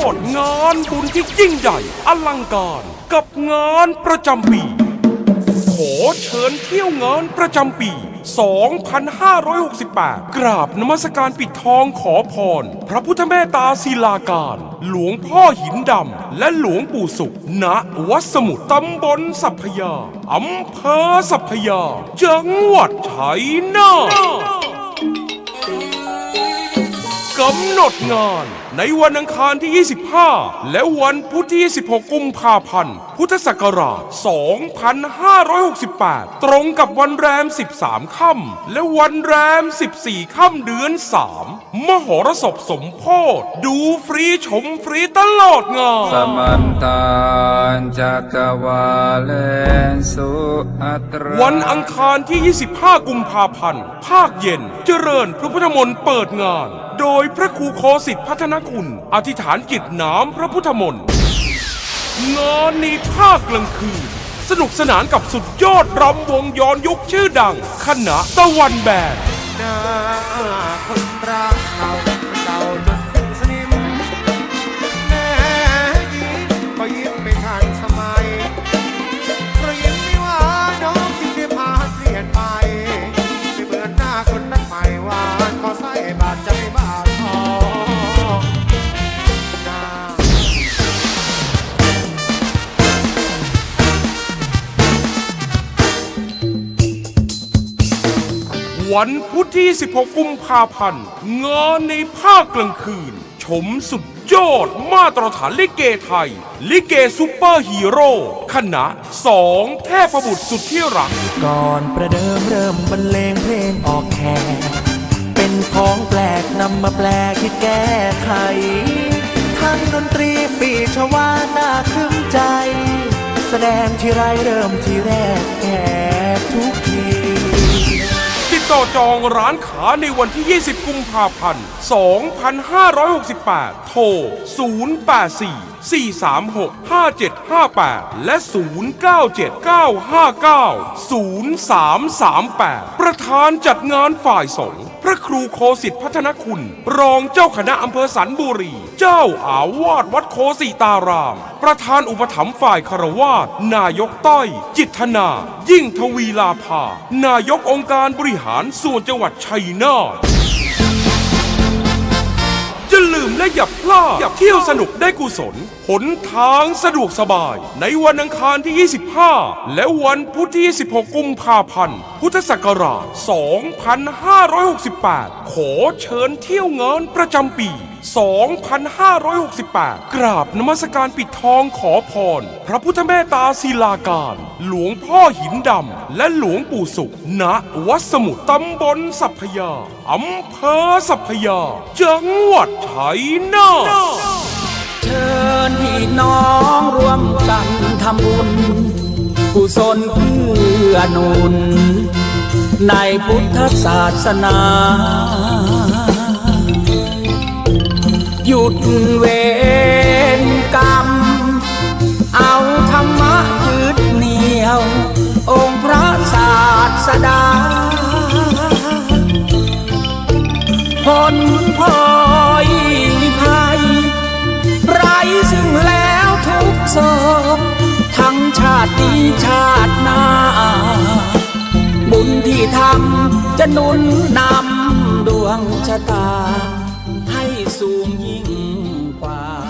อดงานบุญที่ยิ่งใหญ่ อลังการกับงานประจำปี ขอเชิญเที่ยวงานประจำปี 2568 กราบนมัสการปิดทองขอพร พระพุทธแม่ตาศิลาการ หลวงพ่อหินดำ และหลวงปู่สุข ณ วัดสมุทรตำบลสัพพยา อำเภอสัพพยา จังหวัดชัยนาท กำหนดงาน ในวันอังคารที่ 25 และวันพุธที่ 26 กุมภาพันธ์ พุทธศักราช 2568 ตรงกับวันแรม 13 ค่ำและวันแรม 14 ค่ำเดือน 3 มหรสพสมโพธดูฟรีชมฟรีตลอดงาน สมันตานจักรวาเลนสุอัตราวันอังคารที่ 25 กุมภาพันธ์ ภาคเย็น เจริญพระพุทธมนต์เปิดงาน โดยพระครูโคสิทธิพัฒนคุณ อธิษฐานกิจน้ำพระพุทธมนต์งานในภาคกลางคืน สนุกสนานกับสุดยอดรำวงย้อนยุคชื่อดัง คณะตะวันแบน หน้าคนรักเราเก่าจน วันพุธที่ 16 กุมภาพันธ์ งานในภาคกลางคืน ชมสุดยอดมาตรฐานลิเกไทย ลิเกซูเปอร์ฮีโร่คณะสองเทพบุตรสุดที่รัก ก่อนประเดิมเริ่มบรรเลงเพลงออกแขกเป็นของแปลกนำมาแปลคิดแก้ไขทั้งดนตรีปีชวาน่าครึ้มใจ แสดงที่ไรเริ่มที่แรกแขกทุกที ต่อจองร้านขาในวันที่ 20 กุมภาพันธ์ 2568 โทร 084 436 5758 และ 097959 0338 ประธานจัดงานฝ่ายสงฆ์พ ระครูโคสิทธิพัฒนคุณ รองเจ้าคณะอำเภอสันบุรี เจ้าอาวาสวัดโคสีตาราม ประธานอุปถัมภ์ฝ่ายคารวาสนายกต้อย จิตธนา ยิ่งทวีลาภานายกองค์การบริหารส่วนจังหวัดชัยนาท ลืมและอย่าพลาดเที่ยวสนุกได้กุศลหนทางสะดวกสบาย ในวันอังคารที่ 25 และวันพุธที่ 16 กุมภาพันธ์ พุทธศักราช 2568 ขอเชิญเที่ยวงานประจำปี 2568 กราบนมัสการปิดทองขอพร พระพุทธแม่ตาศิลาการ หลวงพ่อหินดำ และหลวงปู่สุข ณ วัดสมุทรตำบลสัพพยา อำเภอสัพพยา จังหวัดชัยนาทเชิญพี่น้องร่วมกันทำบุญกุศลเพื่อนุนในพุทธศาสนา ยุดเวรกรรม เอาธรรมะยึดเหนี่ยว องค์พระศาสดาผลพลอยภัยไรซึ่งแล้วทุกโศกทั้งชาตินี้ชาติหน้า บุญที่ทำจะนุนนำดวงชะตา สูงยิ่งกว่า